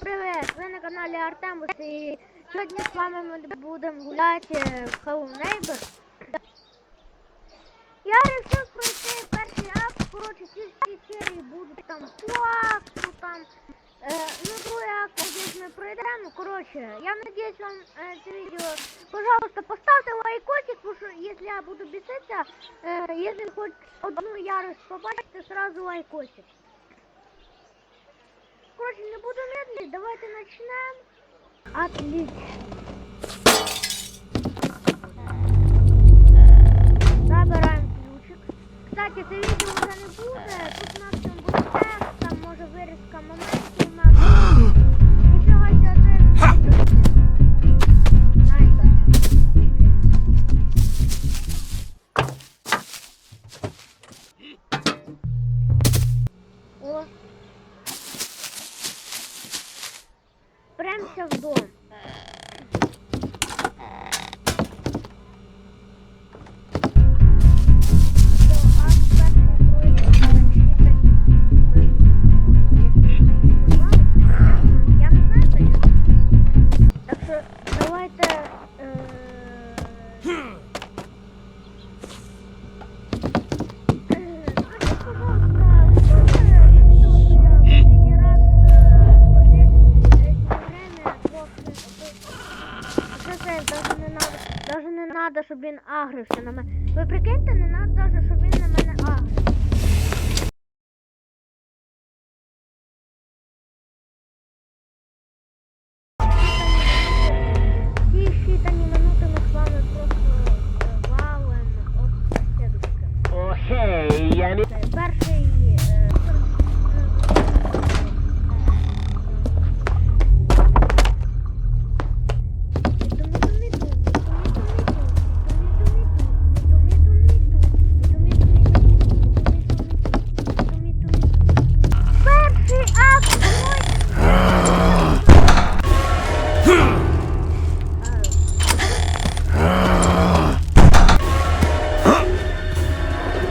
привіт! Ви на каналі Артемус і сьогодні з вами ми будемо гуляти в Hello Neighbor. Я вирішив пройти перший акт, коротше, ці всі серії будуть там по там, е, ну другий акт, надіюсь, ми пройдемо, коротше, я надіюсь вам е, це відео, пожалуйста, поставте лайкосик, потому що якщо я буду біситися, е, якщо хоч одну ярость побачите, сразу лайкосик. Короче, не буду медлить, давайте начнем. Отлично. Премся в дом. Надо, щоб він агрився на мене. Ви прикиньте, не треба, щоб він на мене агрився.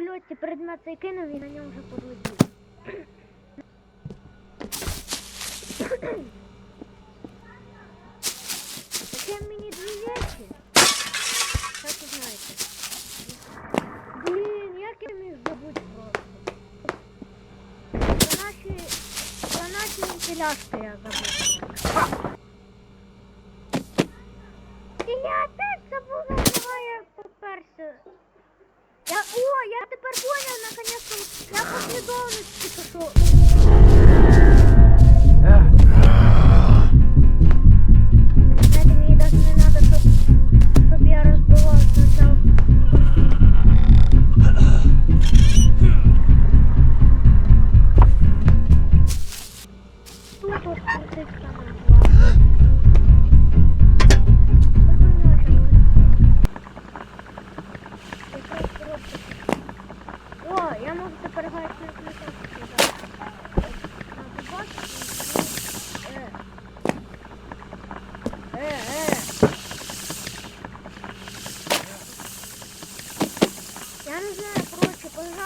польоті предмет цей кинув і на ньому вже подлетів. Таке мені речі. Як ви знаєте. Блін, як я міг забути просто. Про наші, про наші вентиляшки я забув. І я опять забула, чого я поперся. Я, о, я тепер понял, наконец-то, я послідовності пишу.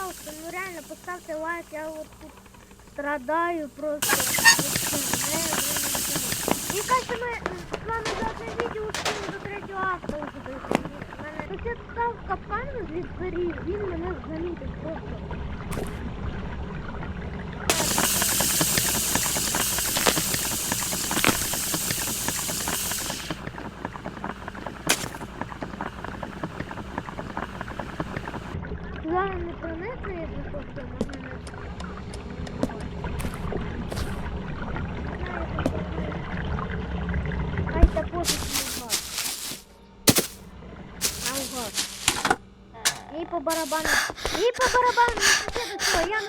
Пожалуйста, ну реально поставьте лайк, я вот тут страдаю просто. Мне кажется, мы с вами должны видео успіли до третього авто уже сусід став капкан возле двері, він мене замітив просто. Главное не пронесли, якщо що, все, можна не... Хай та пофіг. Наугад. Їй по барабану. Їй по барабану, не сусіду цього, я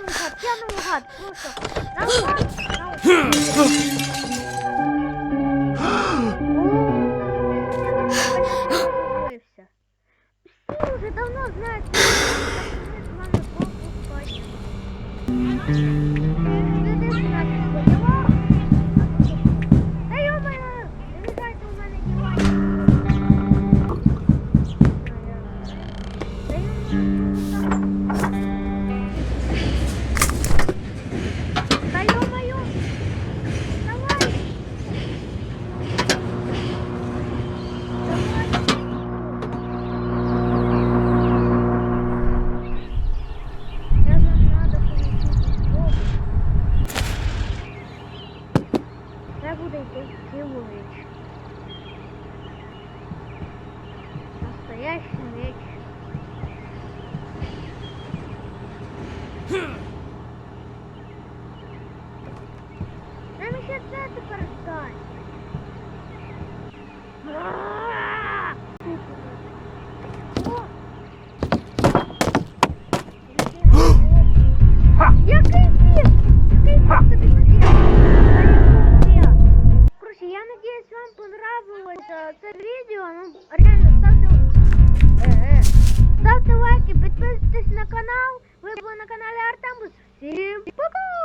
я наугад, просто. Наугад, наугад. О, Música Нам ще це тепер здати. Ааа! О! Який фіг? Який фіг тобі таке? Короче, я надеюсь, вам понравилось э, це відео. Ну, реально, ставте, э, э, ставте лайки, підписуйтесь на канал. Ви були на каналі Артембус. Всім пока!